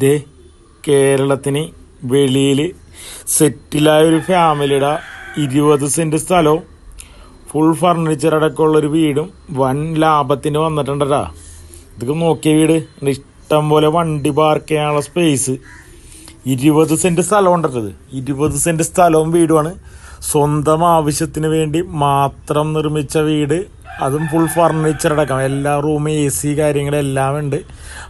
ദേ കേരളത്തിന് വെളിയിൽ സെറ്റിലായ ഒരു ഫാമിലിയുടെ ഇരുപത് സെന്റ് സ്ഥലവും ഫുൾ ഫർണിച്ചർ അടക്കമുള്ളൊരു വീടും വൻ ലാഭത്തിന് വന്നിട്ടുണ്ടടാ. ഇതൊക്കെ നോക്കിയ വീട്. ഇഷ്ടം പോലെ വണ്ടി പാർക്ക് ചെയ്യാനുള്ള സ്പേസ് ഇരുപത് സെന്റ് സ്ഥലം ഉണ്ടത് ഇരുപത് സെന്റ് സ്ഥലവും വീടുമാണ്. സ്വന്തം ആവശ്യത്തിന് വേണ്ടി മാത്രം നിർമ്മിച്ച വീട്. അതും ഫുൾ ഫർണിച്ചർ അടക്കം. എല്ലാ റൂമും എ സി കാര്യങ്ങളെല്ലാം ഉണ്ട്.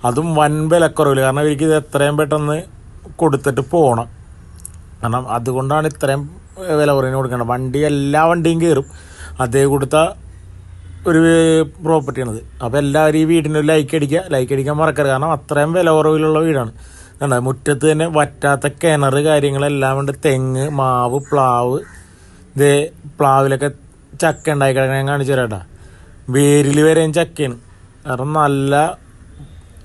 അതും വൻ വിലക്കുറവില്ല കാരണം ഇവർക്ക് ഇത് എത്രയും പെട്ടെന്ന് കൊടുത്തിട്ട് പോകണം കാരണം അതുകൊണ്ടാണ് ഇത്രയും വില കുറവിന് കൊടുക്കേണ്ടത്. വണ്ടി എല്ലാ വണ്ടിയും കയറും അതേ കൊടുത്ത ഒരു പ്രോപ്പർട്ടിയാണത് അപ്പോൾ എല്ലാവരും ഈ വീടിന് ഒരു ലൈക്ക് അടിക്കുക. ലൈക്ക് അടിക്കാൻ മറക്കരുത്. കാരണം അത്രയും വില കുറവിലുള്ള വീടാണ്. കണ്ടോ? മുറ്റത്ത് തന്നെ വറ്റാത്ത കിണർ കാര്യങ്ങളെല്ലാം ഉണ്ട്. തെങ്ങ് മാവ് പ്ലാവ്. ഇത് പ്ലാവിലൊക്കെ ചക്ക ഉണ്ടായി കിടക്കണ ഞാൻ കാണിച്ചു തരാട്ടാ വേരിൽ വരെയും ചക്കയാണ് കാരണം നല്ല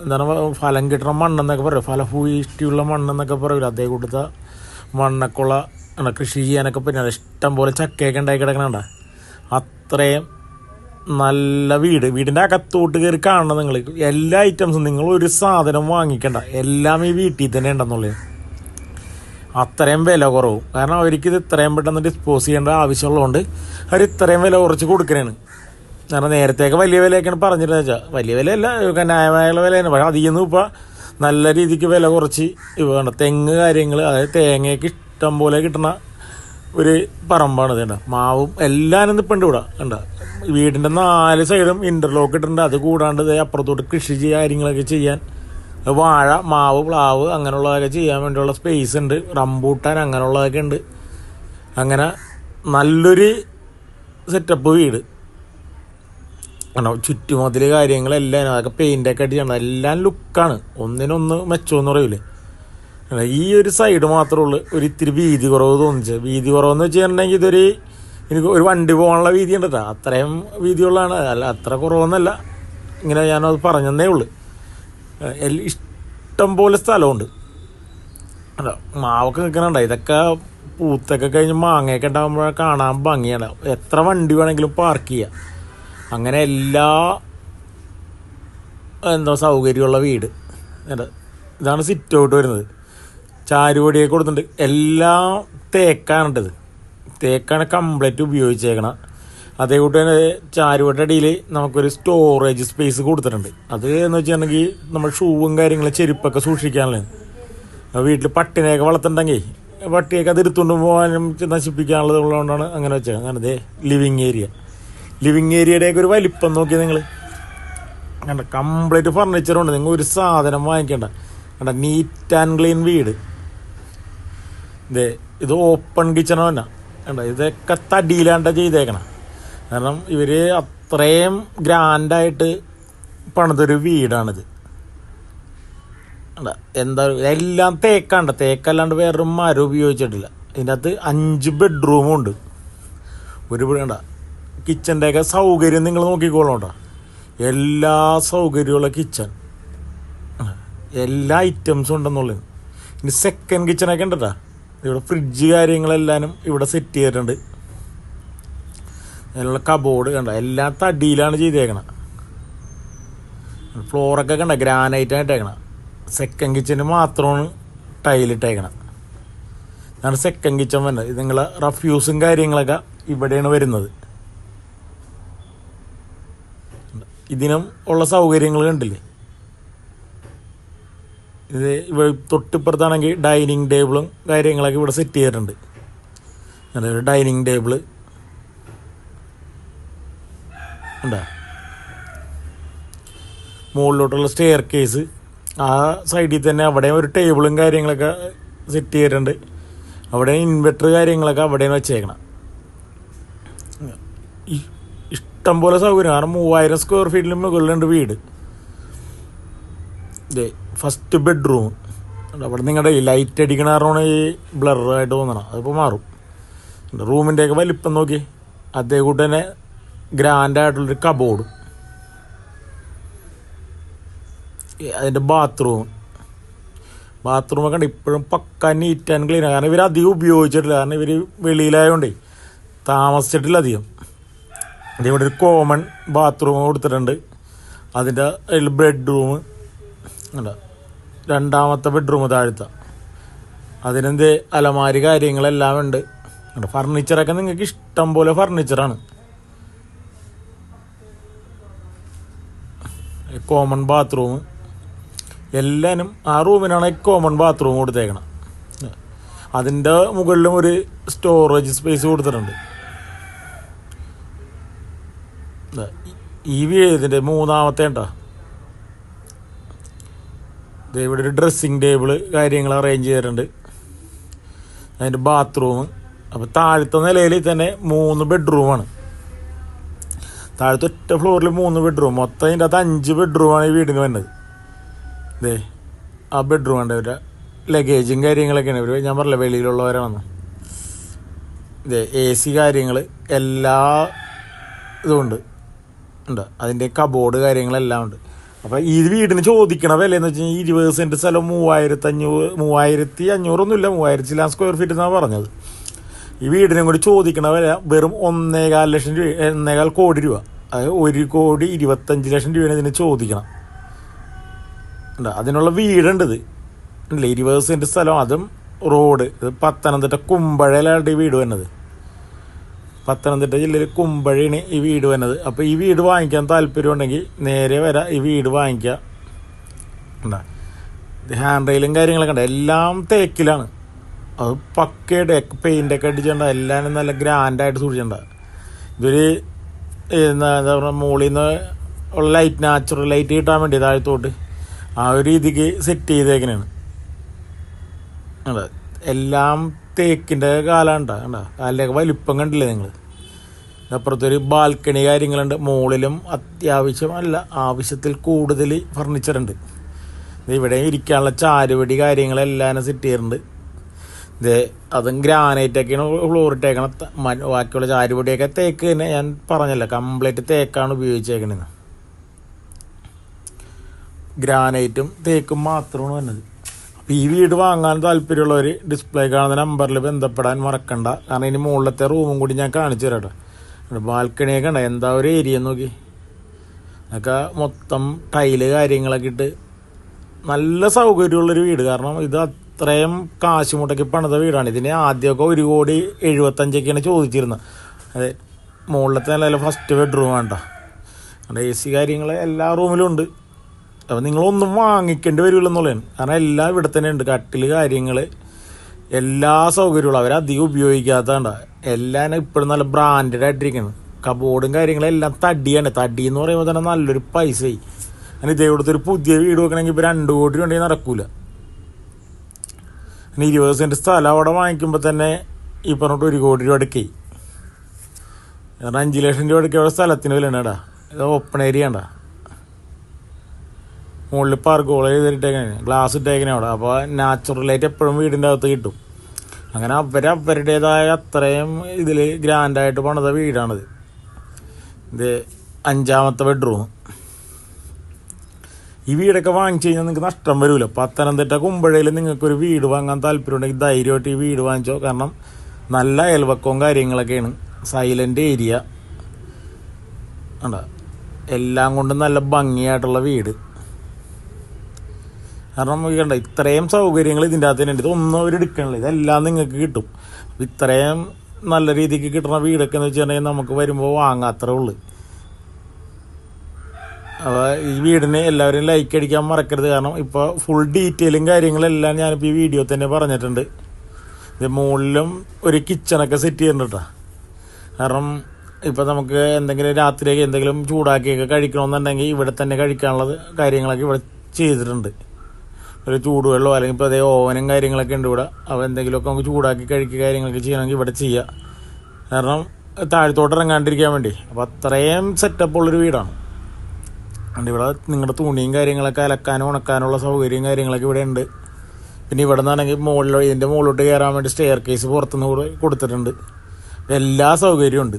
എന്താണ് ഫലം കിട്ടുന്ന മണ്ണെന്നൊക്കെ പറയും. ഫലഭൂയിഷ്ടിയുള്ള മണ്ണെന്നൊക്കെ പറയില്ല അതേ കൊടുത്ത മണ്ണൊക്കെയുള്ള കൃഷി ചെയ്യാനൊക്കെ പറ്റുന്ന ഇഷ്ടം പോലെ ചക്കയൊക്കെ ഉണ്ടായി കിടക്കണണ്ട അത്രയും നല്ല വീട്. വീടിന്റെ അകത്തോട്ട് കയറി കാണണം നിങ്ങൾ എല്ലാ ഐറ്റംസും നിങ്ങൾ ഒരു സാധനം വാങ്ങിക്കണ്ട. എല്ലാം ഈ വീട്ടിൽ തന്നെ ഉണ്ടെന്നുള്ളത് അത്രയും വില കുറവും. കാരണം അവർക്ക് ഇത് ഇത്രയും പെട്ടെന്ന് ഡിസ്പോസ് ചെയ്യേണ്ട ആവശ്യമുള്ളതുകൊണ്ട് അവർ ഇത്രയും വില കുറച്ച് കൊടുക്കണേണ്. കാരണം നേരത്തെയൊക്കെ വലിയ വിലയൊക്കെയാണ് പറഞ്ഞിരുന്നത് വെച്ചാൽ വലിയ വിലയല്ല ന്യായമായ വിലയാണ്. പക്ഷേ അതിൽ നിന്ന് ഇപ്പോൾ നല്ല രീതിക്ക് വില കുറച്ച് ഇവ തെങ്ങ് കാര്യങ്ങൾ അതായത് തേങ്ങയൊക്കെ ഇഷ്ടം പോലെ കിട്ടുന്ന ഒരു പറമ്പാണ് ഇത് മാവും എല്ലാവരും ഉണ്ട് ഇവിടെ കണ്ട. വീടിന്റെ നാല് സൈഡും ഇന്റർലോക്ക് ഇട്ടിട്ടുണ്ട്. അത് കൂടാണ്ട് അപ്പുറത്തോട്ട് കൃഷി കാര്യങ്ങളൊക്കെ ചെയ്യാൻ. വാഴ മാവ് പ്ലാവ് അങ്ങനെയുള്ളതൊക്കെ ചെയ്യാൻ വേണ്ടിയുള്ള സ്പേസ് ഉണ്ട്. റംബൂട്ടാൻ അങ്ങനെയുള്ളതൊക്കെ ഉണ്ട്. അങ്ങനെ നല്ലൊരു സെറ്റപ്പ് വീട്. ആണോ ചുറ്റുമതിൽ കാര്യങ്ങളെല്ലാം അതൊക്കെ പെയിന്റൊക്കെ അടിച്ചാണ് എല്ലാം ലുക്കാണ് ഒന്നിനൊന്ന് മെച്ചമെന്ന് പറയൂലേ. ഈ ഒരു സൈഡ് മാത്രമേ ഉള്ളൂ. ഒരു ഇത്തിരി വീതി കുറവ് തോന്നിച്ചത് വീതി കുറവെന്ന് വെച്ചിട്ടുണ്ടെങ്കിൽ ഇതൊരു എനിക്ക് ഒരു വണ്ടി പോകാനുള്ള വീതി ഉണ്ട് കേട്ടോ അത്രയും വീതിയുള്ളതാണ്. അല്ല അത്ര കുറവൊന്നല്ല. ഇങ്ങനെ ഞാനത് പറഞ്ഞതേ ഉള്ളൂ. ഇഷ്ടം പോലെ സ്ഥലമുണ്ട്. അല്ല മാവൊക്കെ നിൽക്കണുണ്ട് ഇതൊക്കെ പൂത്തൊക്കെ കഴിഞ്ഞ് മാങ്ങയൊക്കെ ഉണ്ടാകുമ്പോൾ കാണാൻ ഭംഗിയാണ്. എത്ര വണ്ടി വേണമെങ്കിലും പാർക്ക് ചെയ്യാം. അങ്ങനെ എല്ലാ എന്താ സൗകര്യമുള്ള വീട്. ഇതാണ് സിറ്റ് ഔട്ട് വരുന്നത്. ചാരുപടിയൊക്കെ കൊടുത്തിട്ടുണ്ട്. എല്ലാം തേക്കാണിട്ടത് തേക്കാണ് കംപ്ലീറ്റ് ഉപയോഗിച്ചേക്കണം. അതേ കൂട്ട് തന്നെ ചാരുവട്ട അടിയിൽ നമുക്കൊരു സ്റ്റോറേജ് സ്പേസ് കൊടുത്തിട്ടുണ്ട്. അത് എന്ന് വെച്ചിട്ടുണ്ടെങ്കിൽ നമ്മൾ ഷൂവും കാര്യങ്ങളും ചെരുപ്പൊക്കെ സൂക്ഷിക്കാനുള്ളത് വീട്ടിൽ പട്ടിനെയൊക്കെ വളർത്തുണ്ടെങ്കിൽ പട്ടിയൊക്കെ അത് എടുത്തുകൊണ്ട് പോകാനും നശിപ്പിക്കാനുള്ളത് ഉള്ളതുകൊണ്ടാണ് അങ്ങനെ വെച്ചത് അങ്ങനെ ലിവിങ് ഏരിയ ലിവിങ് ഏരിയയുടെയൊക്കെ ഒരു വലിപ്പം നോക്കി നിങ്ങൾ കണ്ട കംപ്ലീറ്റ് ഫർണിച്ചറുണ്ട് നിങ്ങൾ ഒരു സാധനം വാങ്ങിക്കണ്ട. കണ്ട നീറ്റ് ആൻഡ് ക്ലീൻ വീട്. ഇതേ ഇത് ഓപ്പൺ കിച്ചൺ തന്നെ. കണ്ട ഇതൊക്കെ തടിയിലാണ്ട ചെയ്തേക്കണം. കാരണം ഇവർ അത്രയും ഗ്രാൻഡായിട്ട് പണിതൊരു വീടാണിത്. എന്താ എല്ലാം തേക്കാണ്ട. തേക്കല്ലാണ്ട് വേറൊരു മരം ഉപയോഗിച്ചിട്ടില്ല. ഇതിനകത്ത് അഞ്ച് ബെഡ്റൂമുണ്ട് ഒരു വീടണ്ട കിച്ചന്റെയൊക്കെ സൗകര്യം നിങ്ങൾ നോക്കിക്കോളോട്ടോ എല്ലാ സൗകര്യമുള്ള കിച്ചൺ എല്ലാ ഐറ്റംസും ഉണ്ടെന്നുള്ളത്. ഇനി സെക്കൻഡ് കിച്ചണൊക്കെ ഉണ്ടട്ടാ. ഇവിടെ ഫ്രിഡ്ജ് കാര്യങ്ങളെല്ലാനും ഇവിടെ സെറ്റ് ചെയ്തിട്ടുണ്ട്. അതിനുള്ള കബോർഡ് കണ്ട? എല്ലാം തടിയിലാണ് ചെയ്തേക്കണം. ഫ്ലോറൊക്കെ കണ്ട? ഗ്രാനൈറ്റ് ഇട്ടേക്കണം. സെക്കൻഡ് കിച്ചന് മാത്രമാണ് ടൈലിട്ടേക്കണം ഇതാണ് സെക്കൻഡ് കിച്ചൺ വരുന്നത്. ഇത് നിങ്ങളെ റഫ്യൂസും കാര്യങ്ങളൊക്കെ ഇവിടെയാണ് വരുന്നത്. ഇതിനും ഉള്ള സൗകര്യങ്ങൾ കണ്ടില്ലേ? ഇത് ഇവിടെ തൊട്ടിപ്പുറത്താണെങ്കിൽ ഡൈനിങ് ടേബിളും കാര്യങ്ങളൊക്കെ ഇവിടെ സെറ്റ് ചെയ്തിട്ടുണ്ട്. അതായത് ഡൈനിങ് ടേബിൾ. ഉണ്ടാ മുകളിലോട്ടുള്ള സ്റ്റെയർ കേസ്. ആ സൈഡിൽ തന്നെ അവിടെ ഒരു ടേബിളും കാര്യങ്ങളൊക്കെ സെറ്റ് ചെയ്തിട്ടുണ്ട്. അവിടെ ഇൻവെർട്ടർ കാര്യങ്ങളൊക്കെ അവിടെ വെച്ചേക്കണം. ഇഷ്ടം പോലെ സൗകര്യം. കാരണം മൂവായിരം സ്ക്വയർ ഫീറ്റിന് മുകളിലുണ്ട് വീട്. ഇതേ ഫസ്റ്റ് ബെഡ്റൂം അവിടെ നിങ്ങളുടെ ഈ ലൈറ്റ് അടിക്കണ കാരണമാണ് ഈ ബ്ലറായിട്ട് തോന്നണം അതിപ്പോൾ മാറും. റൂമിന്റെയൊക്കെ വലിപ്പം നോക്കി. അതേ കൂട്ട് തന്നെ ഗ്രാൻഡായിട്ടുള്ളൊരു കബോർഡ് അതിന്റെ ബാത്റൂം ബാത്റൂമൊക്കെ ഉണ്ട് ഇപ്പോഴും പക്ക നീറ്റ് ആൻഡ് ക്ലീൻ കാരണം ഇവർ അധികം ഉപയോഗിച്ചിട്ടില്ല. കാരണം ഇവർ വെളിയിലായതുകൊണ്ടേ താമസിച്ചിട്ടില്ല അധികം. ഇവിടെ ഒരു കോമൺ ബാത്റൂം കൊടുത്തിട്ടുണ്ട്. അതിന്റെ അതിൽ ബെഡ്റൂം ഉണ്ട് രണ്ടാമത്തെ ബെഡ്റൂം താഴ്ത്ത. അതിനെന്ത് അലമാരി കാര്യങ്ങളെല്ലാം ഉണ്ട്. ഫർണിച്ചറൊക്കെ നിങ്ങൾക്ക് ഇഷ്ടം പോലെ ഫർണിച്ചറാണ് കോമൺ ബാത്റൂം എല്ലാനും ആ റൂമിനാണ് കോമൺ ബാത്റൂം കൊടുത്തേക്കണം. അതിന്റെ മുകളിലും ഒരു സ്റ്റോറേജ് സ്പേസ് കൊടുത്തിട്ടുണ്ട്. ഈ ഇതിന്റെ മൂന്നാമത്തെ ഉണ്ടോ ഇവിടെ ഒരു ഡ്രസ്സിങ് ടേബിൾ കാര്യങ്ങൾ അറേഞ്ച് ചെയ്തിട്ടുണ്ട്. അതിന്റെ ബാത്റൂം അപ്പോൾ താഴത്തെ നിലയിൽ തന്നെ മൂന്ന് ബെഡ്റൂമാണ് താഴത്തെ ഒറ്റ ഫ്ലോറിൽ മൂന്ന് ബെഡ്റൂം മൊത്തം അതിന്റെ അകത്ത് അഞ്ച് ബെഡ്റൂമാണ് ഈ വീടിന് വന്നത്. ദേ ആ ബെഡ്റൂം ഉണ്ട് ഇവരുടെ ലഗേജും കാര്യങ്ങളൊക്കെയാണ് ഇവർ ഞാൻ പറഞ്ഞില്ല വെളിയിലുള്ളവരാണെന്ന് ഇതേ എ സി കാര്യങ്ങൾ എല്ലാ ഇതുമുണ്ട് ഉണ്ട്. അതിന്റെ കബോർഡ് കാര്യങ്ങളെല്ലാം ഉണ്ട്. അപ്പോൾ ഈ വീടിന് ചോദിക്കണ വില എന്ന് വെച്ച് കഴിഞ്ഞാൽ ഇരുപത് സെന്റ് സ്ഥലം മൂവായിരത്തി അഞ്ഞൂറ് മൂവായിരത്തി അഞ്ഞൂറൊന്നുമില്ല മൂവായിരത്തി ലാം സ്ക്വയർ ഫീറ്റ് എന്നാണ് പറഞ്ഞത്. ഈ വീടിനെ കൂടി ചോദിക്കണ വില വെറും ഒന്നേകാൽ ലക്ഷം രൂപ ഒന്നേകാൽ കോടി രൂപ. അതായത് ഒരു കോടി ഇരുപത്തഞ്ച് ലക്ഷം രൂപയാണ് ഇതിന് ചോദിക്കണം. ഉണ്ട്. അതിനുള്ള വീടുണ്ട് ഇത്. ഉണ്ടല്ലേ ഇരുപത് സെന്റ് സ്ഥലം. അതും റോഡ് ഇത് പത്തനംതിട്ട കുമ്പഴയിലാണ് വീട് വന്നത് പത്തനംതിട്ട ജില്ലയിൽ കുമ്പഴയാണ് ഈ വീട് വന്നത്. അപ്പോൾ ഈ വീട് വാങ്ങിക്കാൻ താല്പര്യമുണ്ടെങ്കിൽ നേരെ വരാം ഈ വീട് വാങ്ങിക്കാം. എന്താ ഹാൻഡ് റെയിലും കാര്യങ്ങളൊക്കെ ഉണ്ട്. എല്ലാം തേക്കിലാണ്. അത് പക്കയുടെ പെയിന്റൊക്കെ അടിച്ചിട്ടുണ്ട്. എല്ലാം നല്ല ഗ്രാൻഡായിട്ട് സൂക്ഷിച്ചിട്ടുണ്ട്. ഇതൊരു എന്താ പറയുക മുകളിൽ നിന്ന് ഉള്ള ലൈറ്റ് നാച്ചുറൽ ലൈറ്റ് കിട്ടാൻ വേണ്ടി താഴത്തോട്ട് ആ ഒരു രീതിക്ക് സെറ്റ് ചെയ്തേക്കണാണ്. അതെ. എല്ലാം തേക്കിന്റെ കാലാണ് കണ്ട? കാലിലേക്ക് വലിപ്പം കണ്ടില്ലേ നിങ്ങൾ അപ്പുറത്തൊരു ബാൽക്കണി കാര്യങ്ങളുണ്ട്. മുകളിലും അത്യാവശ്യമല്ല ആവശ്യത്തിൽ കൂടുതൽ ഫർണിച്ചറുണ്ട് ഇവിടെ ഇരിക്കാനുള്ള ചാരുപടി കാര്യങ്ങളെല്ലാം സെറ്റ് ചെയ്യുന്നുണ്ട് ഇത് അതും ഗ്രാനൈറ്റൊക്കെയാണ് ഫ്ലോർ ഇട്ടേക്കണം ബാക്കിയുള്ള ചാരുപടിയൊക്കെ തേക്ക് തന്നെ ഞാൻ പറഞ്ഞല്ലോ കംപ്ലീറ്റ് തേക്കാണ് ഉപയോഗിച്ചേക്കണത്. ഗ്രാനൈറ്റും തേക്കും മാത്രമാണ് വന്നത്. ഈ വീട് വാങ്ങാൻ താല്പര്യമുള്ളവർ ഡിസ്പ്ലേ കാണുന്ന നമ്പറിൽ ബന്ധപ്പെടാൻ മറക്കണ്ട. കാരണം ഇനി മുകളിലത്തെ റൂമും കൂടി ഞാൻ കാണിച്ചു തരാട്ടെ ബാൽക്കണിയൊക്കെ ഉണ്ട്. എന്താ ഒരു ഏരിയ നോക്കി. അതൊക്കെ മൊത്തം ടൈൽ കാര്യങ്ങളൊക്കെ ഇട്ട് നല്ല സൗകര്യമുള്ളൊരു വീട്. കാരണം ഇത് അത്രയും കാശ് മുടക്കി പണിത വീടാണ്. ഇതിന് ആദ്യമൊക്കെ ഒരു കോടി എഴുപത്തഞ്ചൊക്കെയാണ് ചോദിച്ചിരുന്നത്. അതെ മുകളിലത്തെ നല്ല ഫസ്റ്റ് ബെഡ്റൂം വേണ്ട എ സി കാര്യങ്ങൾ എല്ലാ റൂമിലും ഉണ്ട്. അപ്പോൾ നിങ്ങളൊന്നും വാങ്ങിക്കേണ്ടി വരില്ലെന്നുള്ളതാണ്. കാരണം എല്ലാം ഇവിടെ തന്നെ ഉണ്ട്. കട്ടിൽ കാര്യങ്ങൾ എല്ലാ സൗകര്യങ്ങളും അവരധികം ഉപയോഗിക്കാത്തതുണ്ട്. എല്ലാം ഇപ്പോഴും നല്ല ബ്രാൻഡഡ് ആയിട്ടിരിക്കുന്നത് കബോർഡും കാര്യങ്ങളും എല്ലാം തടിയാണ്. തടി എന്ന് പറയുമ്പോൾ തന്നെ നല്ലൊരു പൈസയായി. അങ്ങനെ ഇതേ ഇവിടുത്തെ ഒരു പുതിയ വീട് വെക്കണമെങ്കിൽ ഇപ്പോൾ രണ്ട് കോടി ഉണ്ടെങ്കിൽ നടക്കൂല. ഇനി ഇരുപത് സെന്റ് സ്ഥലം അവിടെ വാങ്ങിക്കുമ്പോൾ തന്നെ ഈ പറഞ്ഞിട്ട് ഒരു കോടി രൂപ അടുക്കായി കാരണം അഞ്ച് ലക്ഷം രൂപ അടുക്കുക അവിടെ സ്ഥലത്തിന് വില ഉണ്ടാ ഇത് ഓപ്പൺ ഏരിയ ഉണ്ടാ മുകളിൽ പാർക്കോൾ ചെയ്തിട്ടേക്കാണ് ഗ്ലാസ് ഇട്ടേക്കണേ? അവിടെ. അപ്പോൾ നാച്ചുറലായിട്ട് എപ്പോഴും വീടിന്റെ അകത്ത് കിട്ടും. അങ്ങനെ അവർ അവരുടേതായ അത്രയും ഇതിൽ ഗ്രാൻഡായിട്ട് പണിത വീടാണിത്. ഇത് അഞ്ചാമത്തെ ബെഡ്റൂം ഈ വീടൊക്കെ വാങ്ങിച്ചു കഴിഞ്ഞാൽ നിങ്ങൾക്ക് നഷ്ടം വരില്ല പത്തനംതിട്ട കുമ്പഴയിൽ നിങ്ങൾക്കൊരു വീട് വാങ്ങാൻ താല്പര്യമുണ്ടെങ്കിൽ ധൈര്യമായിട്ട് ഈ വീട് വാങ്ങിച്ചോ. കാരണം നല്ല അയൽവക്കവും കാര്യങ്ങളൊക്കെയാണ്. സൈലന്റ് ഏരിയ കണ്ട? എല്ലാം കൊണ്ടും നല്ല ഭംഗിയായിട്ടുള്ള വീട്. കാരണം കണ്ട ഇത്രയും സൗകര്യങ്ങൾ ഇതിന്റെ അകത്ത് തന്നെ ഉണ്ട്. ഇതൊന്നും അവർ എടുക്കണില്ല. ഇതെല്ലാം നിങ്ങൾക്ക് കിട്ടും. ഇത്രയും നല്ല രീതിക്ക് കിട്ടുന്ന വീടൊക്കെ എന്ന് വെച്ചിട്ടുണ്ടെങ്കിൽ നമുക്ക് വരുമ്പോൾ വാങ്ങാത്രേ ഉള്ളൂ. അപ്പോൾ ഈ വീടിന് എല്ലാവരും ലൈക്ക് അടിക്കാൻ മറക്കരുത്. കാരണം ഇപ്പോൾ ഫുൾ ഡീറ്റെയിലും കാര്യങ്ങളെല്ലാം ഞാനിപ്പോൾ ഈ വീഡിയോ തന്നെ പറഞ്ഞിട്ടുണ്ട്. ഇത് മുകളിലും ഒരു കിച്ചണൊക്കെ സെറ്റ് കേട്ടോ. കാരണം ഇപ്പോൾ നമുക്ക് എന്തെങ്കിലും രാത്രിയൊക്കെ എന്തെങ്കിലും ചൂടാക്കിയൊക്കെ കഴിക്കണമെന്നുണ്ടെങ്കിൽ ഇവിടെ തന്നെ കഴിക്കാനുള്ള കാര്യങ്ങളൊക്കെ ഇവിടെ ചെയ്തിട്ടുണ്ട്. ഒരു ചൂടുവെള്ളമോ അല്ലെങ്കിൽ ഇപ്പോൾ അതേ ഓവനും കാര്യങ്ങളൊക്കെ ഉണ്ട് ഇവിടെ. അപ്പോൾ എന്തെങ്കിലുമൊക്കെ നമുക്ക് ചൂടാക്കി കഴിക്കുക കാര്യങ്ങളൊക്കെ ചെയ്യണമെങ്കിൽ ഇവിടെ ചെയ്യാം. കാരണം താഴത്തോട്ട് ഇറങ്ങാണ്ടിരിക്കാൻ വേണ്ടി. അപ്പോൾ അത്രയും സെറ്റപ്പ് ഉള്ളൊരു വീടാണ്. അതുകൊണ്ട് ഇവിടെ നിങ്ങളുടെ തുണിയും കാര്യങ്ങളൊക്കെ അലക്കാനും ഉണക്കാനുള്ള സൗകര്യവും കാര്യങ്ങളൊക്കെ ഇവിടെ ഉണ്ട്. പിന്നെ ഇവിടെ നിന്നാണെങ്കിൽ മുകളിൽ ഇതിന്റെ മുകളിലോട്ട് കയറാൻ വേണ്ടി സ്റ്റെയർ കേസ് പുറത്തുനിന്ന് കൂടെ കൊടുത്തിട്ടുണ്ട്. എല്ലാ സൗകര്യവും ഉണ്ട്.